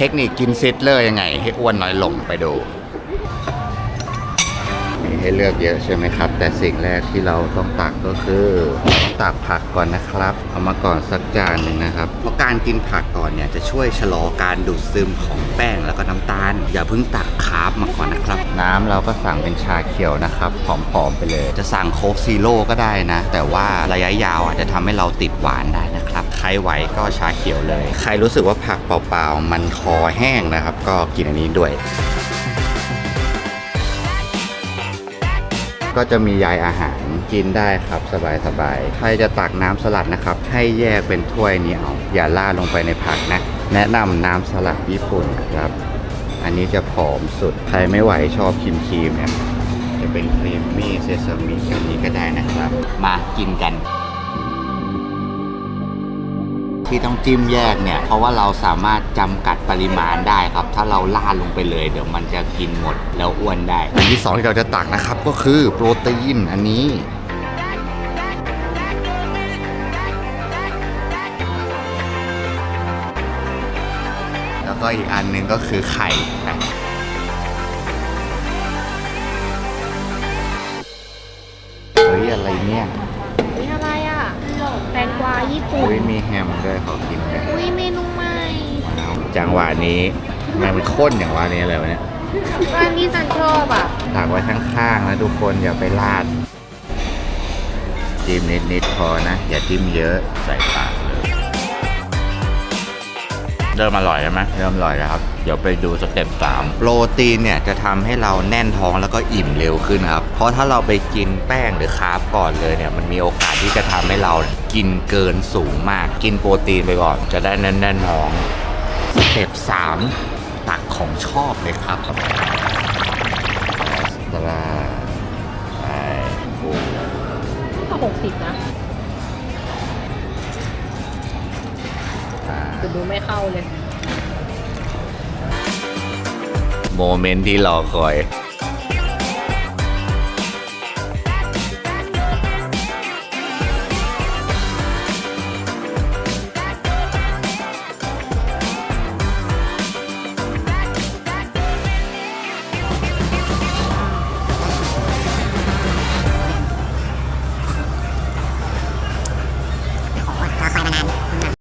เทคนิคกินซิดเลอร์ยังไง ให้อ้วนน้อยลงไปดู มีให้เลือกเยอะใช่ไหมครับ แต่สิ่งแรกที่เราต้องตักก็คือต้องตักผักก่อนนะครับ เอามาก่อนสักจานหนึ่งนะครับ เพราะการกินผักก่อนเนี่ยจะช่วยชะลอการดูดซึมของแป้งแล้วก็น้ำตาล อย่าเพิ่งตักคาร์บมาก่อนนะครับ น้ำเราก็สั่งเป็นชาเขียวนะครับผอมๆไปเลย จะสั่งโค้กซีโร่ก็ได้นะ แต่ว่าระยะยาวอาจจะทำให้เราติดหวานได้นะครับ ใครไหวก็ชาเขียวเลย ใครรู้สึกว่าผักเปล่าๆ มันคอแห้งนะครับ ก็กินอันนี้ด้วย ก็จะมีใยอาหารกินได้ครับสบายๆ ใครจะตักน้ำสลัดนะครับ ให้แยกเป็นถ้วยนี้เอา อย่าล่าลงไปในผักนะ แนะนำน้ำสลัดญี่ปุ่นครับ อันนี้จะผอมสุด ใครไม่ไหวชอบครีมครีมๆเนี่ยจะเป็นครีมมี่เซซามิแบบนี้ก็ได้นะครับ มากินกัน ที่ต้องจิ้มแยกเนี่ย เพราะว่าเราสามารถจำกัดปริมาณได้ครับ ถ้าเราล่าดลงไปเลย เดี๋ยวมันจะกินหมดแล้วอ้วนได้อันที่สองที่เราจะตักนะครับก็คือโปรตีนอันนี้แล้วก็อีกอันหนึงก็คือไข่นะเฮ้ยอะไรเนี่ย แตงกวาญี่ปุ่น อุ้ยมีแฮมด้วยขอกินกันอุ้ยเมนูใหม่ว้าวจังหวะนี้มันข้นอย่างว่านี้เลยวะเนี่ยร้านที่ฉันชอบอะตักไว้ข้างๆนะทุกคนอย่าไปลาดจิ้มนิดๆพอนะ อย่าจิ้มเยอะใส่ปากเลยเริ่มอร่อยแล้วไหมเริ่มอร่อยแล้วครับ เดี๋ยวไปดูสเต็ปสามโปรตีนเนี่ยจะทำให้เราแน่นท้องแล้วก็อิ่มเร็วขึ้นครับ เพราะถ้าเราไปกินแป้งหรือคาร์บก่อนเลยเนี่ยมันมีโอกาสที่จะทำให้เราเนี่ย กินเกินสูงมาก กินโปรตีนไปก่อนจะได้แน่นๆท้องสเต็ปสามตักของชอบเลยครับตลาไปโอ้ก็หกสิบนะอ่าจะดูไม่เข้าเลย โมเมนต์ที่รอคอย